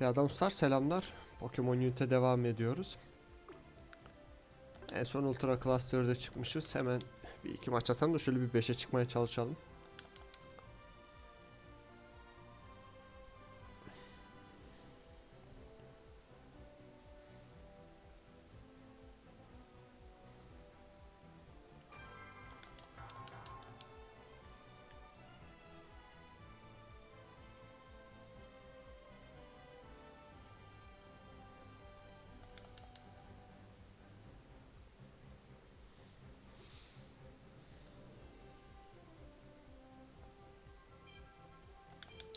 Bir adam star selamlar. Pokemon Unit'e devam ediyoruz. En son Ultra 4'e çıkmışız. Hemen bir iki maç atalım da şöyle bir 5'e çıkmaya çalışalım.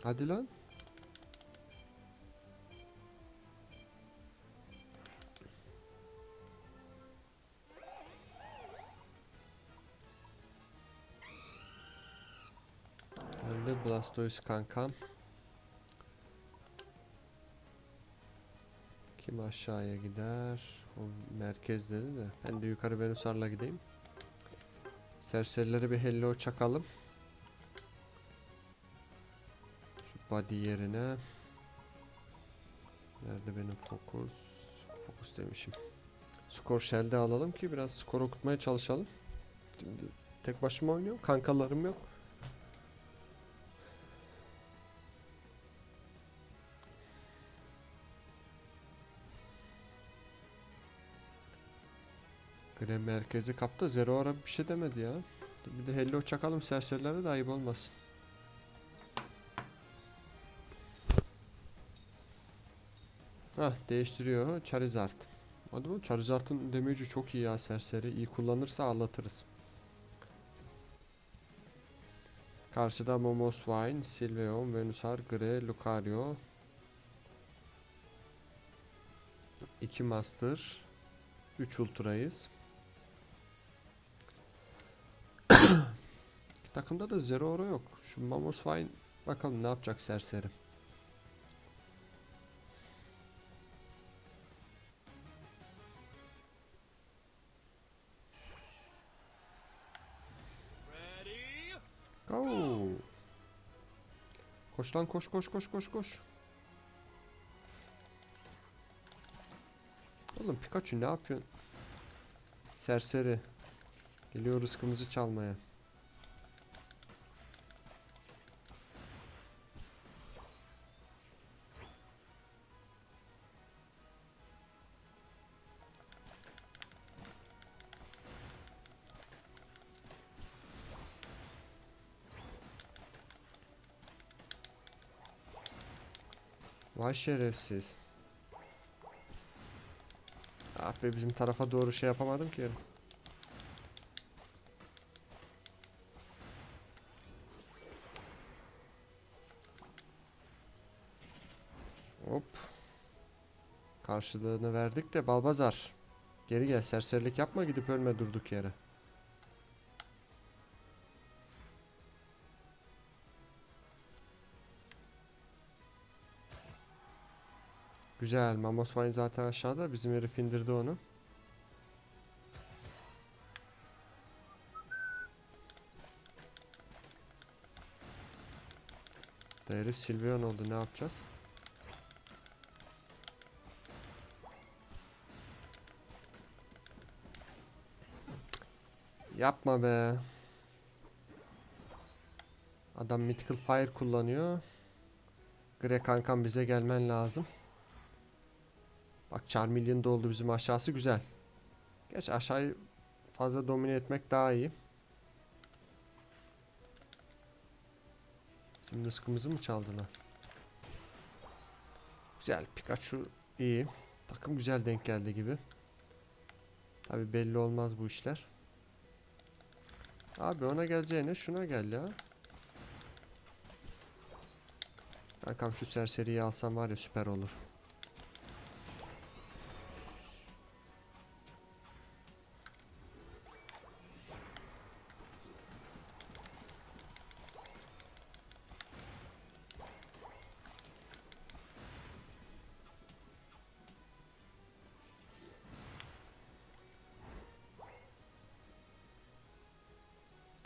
Hadi lan. Nerede Blastoise kankam? Kim aşağıya gider? O merkez dedi de. Ben de yukarı Venüsar'la gideyim. Serserilere bir hello çakalım. Body yerine. Nerede benim fokus? Fokus demişim. Skor shell'de alalım ki biraz skor okutmaya çalışalım. Tek başıma oynuyorum. Kankalarım yok. Grem merkezi kaptı. Zero ara bir şey demedi ya. Bir de hello çakalım serserilere de ayıp olmasın. Hah değiştiriyor. Charizard. Hadi bu Charizard'ın damage'i çok iyi ya serseri. İyi kullanırsa ağlatırız. Karşıda Momoswine, Sylveon, Venusaur, Gre, Lucario. 2 Master. 3 Ultra'yız. Takımda da Zero Oro yok. Şu Mamoswine bakalım ne yapacak serseri. Koş lan koş koş koş koş koş. Oğlum Pikachu ne yapıyorsun? Serseri. Geliyor rızkımızı çalmaya. Vay şerefsiz. Ah be bizim tarafa doğru şey yapamadım ki. Hop. Karşılığını verdik de Balbazar. Geri gel serserilik yapma gidip ölme durduk yere. Güzel. Mamoswine zaten aşağıda. Bizim herif indirdi onu. Da herif Sylveon oldu. Ne yapacağız? Yapma be. Adam Mythical Fire kullanıyor. Gre kankam bize gelmen lazım. Bak Charmeleon da oldu bizim aşağısı güzel. Geç aşağıyı fazla domine etmek daha iyi. Bizim rızkımızı mı çaldılar? Güzel Pikachu iyi. Takım güzel denk geldi gibi. Tabi belli olmaz bu işler. Abi ona geleceğine şuna gel ya. Kankam şu serseriyi alsam var ya süper olur.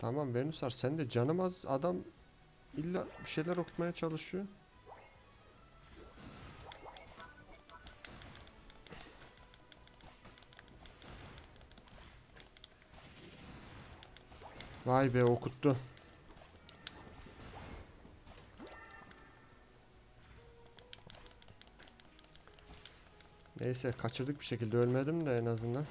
Tamam Venusar sen de canım az adam illa bir şeyler okutmaya çalışıyor. Vay be okuttu. Neyse kaçırdık bir şekilde ölmedim de en azından.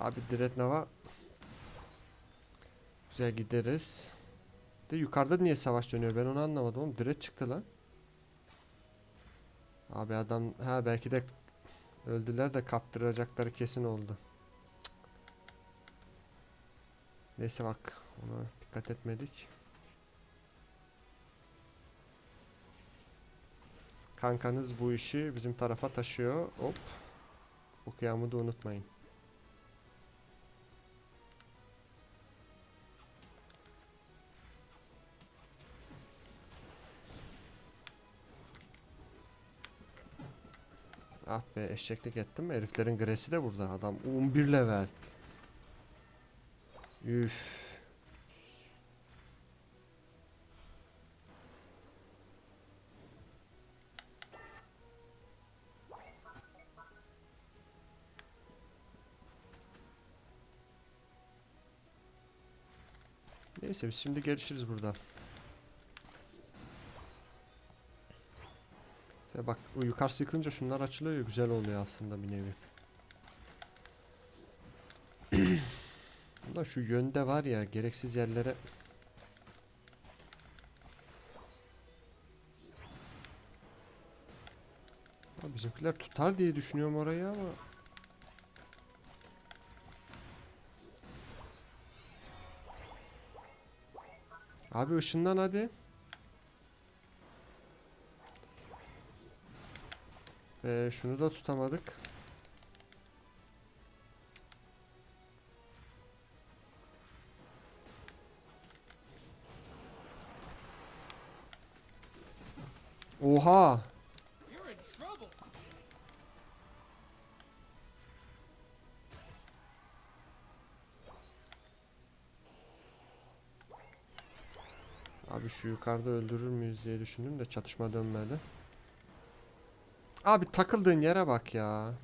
Abi Dreadnought'a güzel gideriz. De yukarıda niye savaş dönüyor ben onu anlamadım oğlum. Dread çıktı lan. Abi adam ha belki de öldüler de kaptıracakları kesin oldu. Cık. Neyse bak ona dikkat etmedik. Kankanız bu işi bizim tarafa taşıyor. Hop. Bu kıyamı da unutmayın. Ah be eşeklik ettim? Heriflerin gresi de burada. Adam 11 level. Üf. Neyse biz şimdi gelişiriz burada. İşte bak o yukarısı yıkılınca şunlar açılıyor ya güzel oluyor aslında bir nevi. Ulan şu yönde var ya gereksiz yerlere Ha, Bizimkiler tutar diye düşünüyorum orayı ama Abi ışından hadi. Ve şunu da tutamadık. Oha! Abi şu yukarıda öldürür müyüz diye düşündüm de çatışma dönmedi. Abi takıldığın yere bak ya.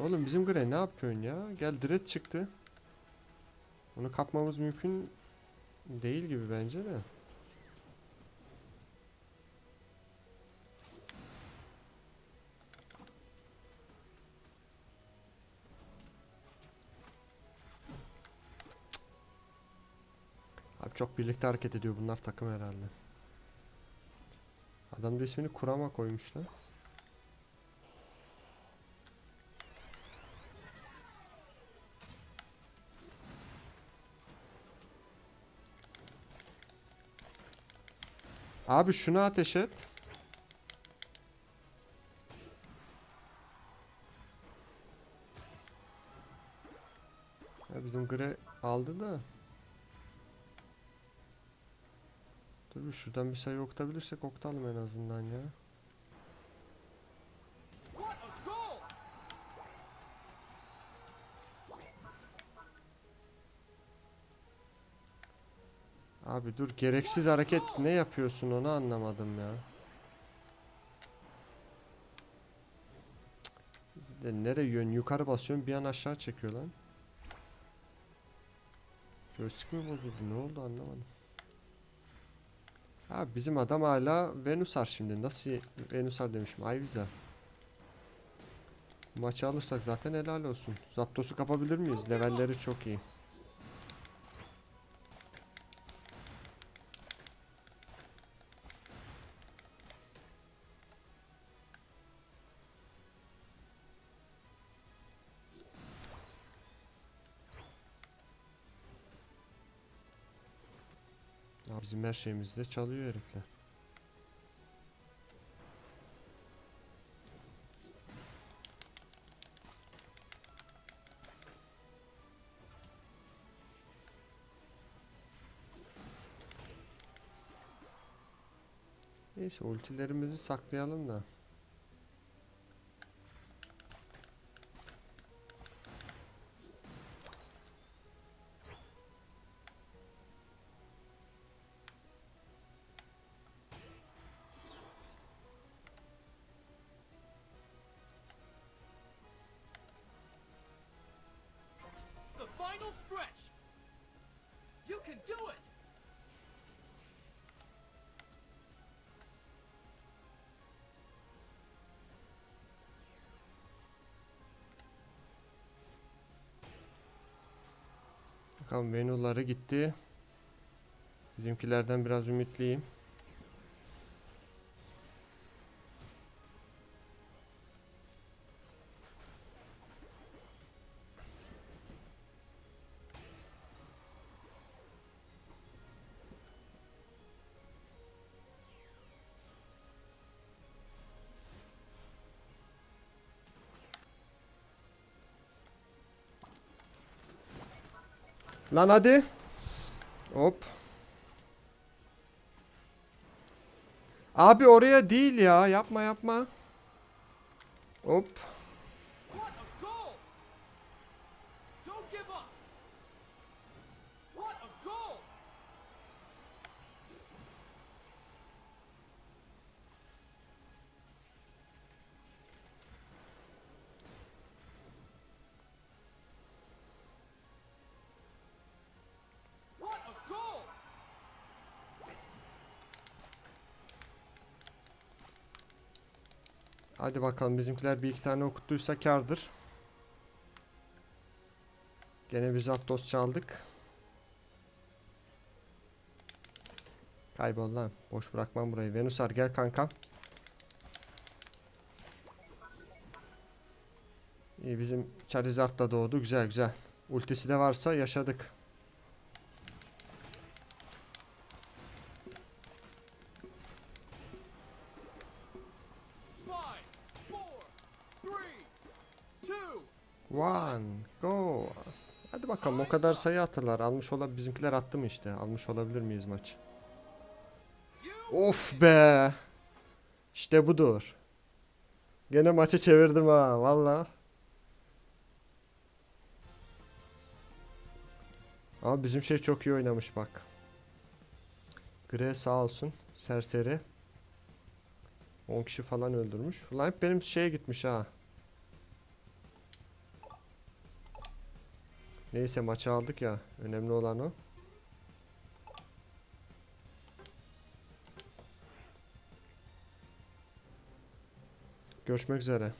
Oğlum bizim Grey ne yapıyorsun ya? Gel Dread çıktı. Onu kapmamız mümkün değil gibi bence de. Abi çok birlikte hareket ediyor bunlar takım herhalde. Adam da ismini Kurama koymuşlar. Abi şunu ateş et. Ya bizim Gre aldı da. Bir şuradan bir sayı okutabilirsek okutalım en azından ya. Abi dur gereksiz hareket ne yapıyorsun onu anlamadım ya. De nereye yön yukarı basıyorum bir an aşağı çekiyor lan. Joystick mi bozuldu ne oldu anlamadım. Ha bizim adam hala Venusar şimdi nasıl Venusar demişim Ayviza. Maçı alırsak zaten helal olsun. Zapdos'u kapabilir miyiz? Levelleri çok iyi. Bizim her şeyimizi de çalıyor herifler. Neyse ultilerimizi saklayalım da. Bakalım Venuları gitti. Bizimkilerden biraz ümitliyim. Lan hadi. Hop. Abi oraya değil ya. Yapma yapma. Hop. Hadi bakalım bizimkiler bir iki tane okuttuysa kardır. Gene biz Aptos çaldık. Kaybol lan. Boş bırakmam burayı. Venusar gel kankam. İyi bizim Charizard da doğdu. Güzel güzel. Ultisi de varsa yaşadık. One, go. Hadi bakalım o kadar sayı attılar. Almış olabilir. Bizimkiler attı mı işte? Almış olabilir miyiz maç? Of be. İşte budur. Gene maçı çevirdim ha valla. Ama bizim şey çok iyi oynamış bak. Gre sağ olsun. Serseri. 10 kişi falan öldürmüş. Hep benim şeye gitmiş ha. Neyse maçı aldık ya. Önemli olan o. Görüşmek üzere.